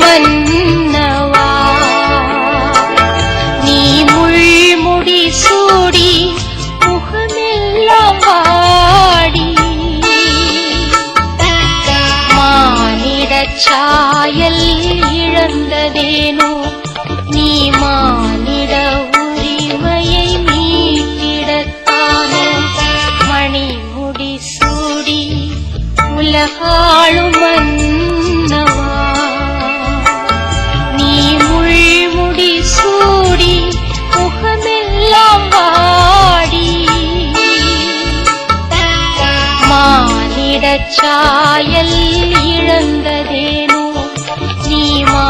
മന്നവാ നീ മുൾമുടി സൂടി മുഖമെല്ലാം പാടി മാനിടച്ചായൽ ഇഴന്തതേനു നീ മാ நிலச்சாயல் இழந்ததேனோ? நீ மா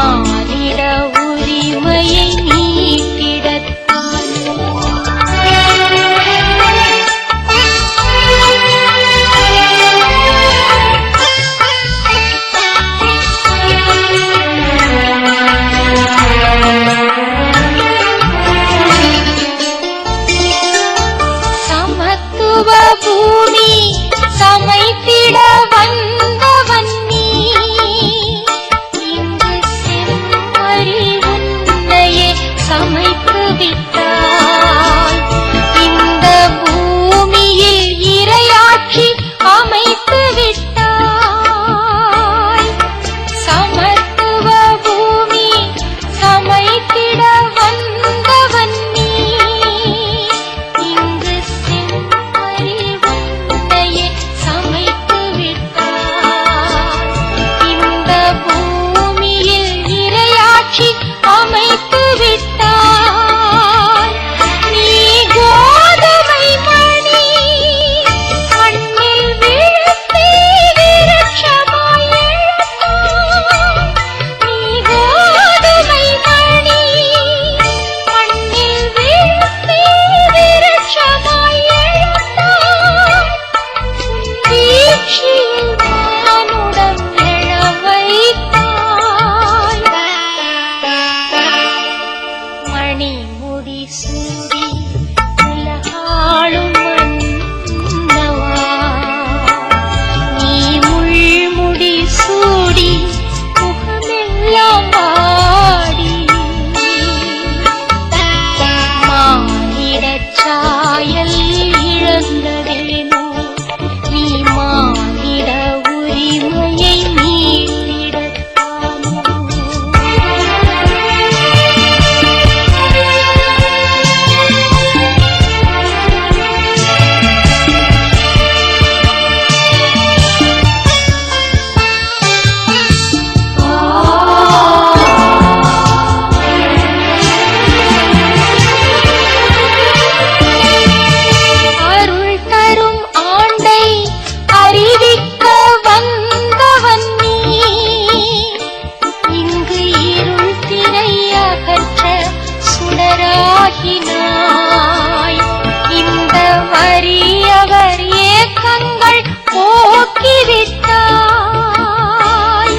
போக்கிவிட்டாய்.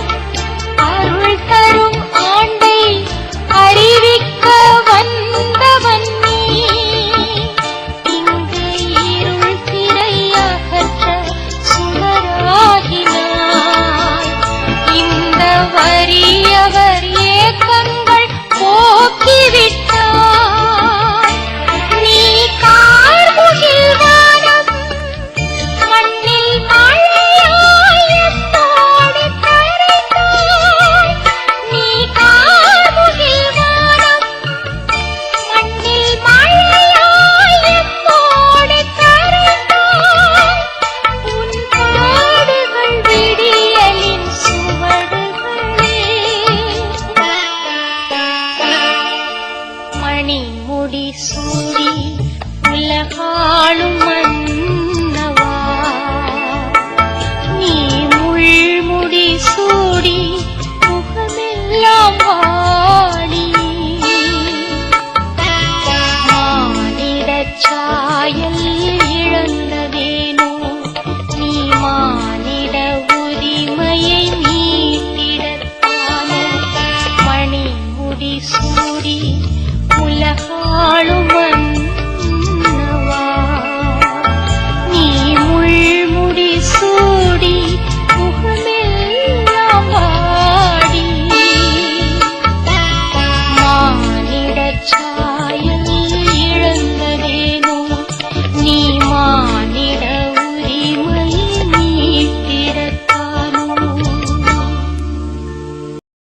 அருள் தரும் ஆண்டை அறிவிக்க வந்தவன் நீ. வரி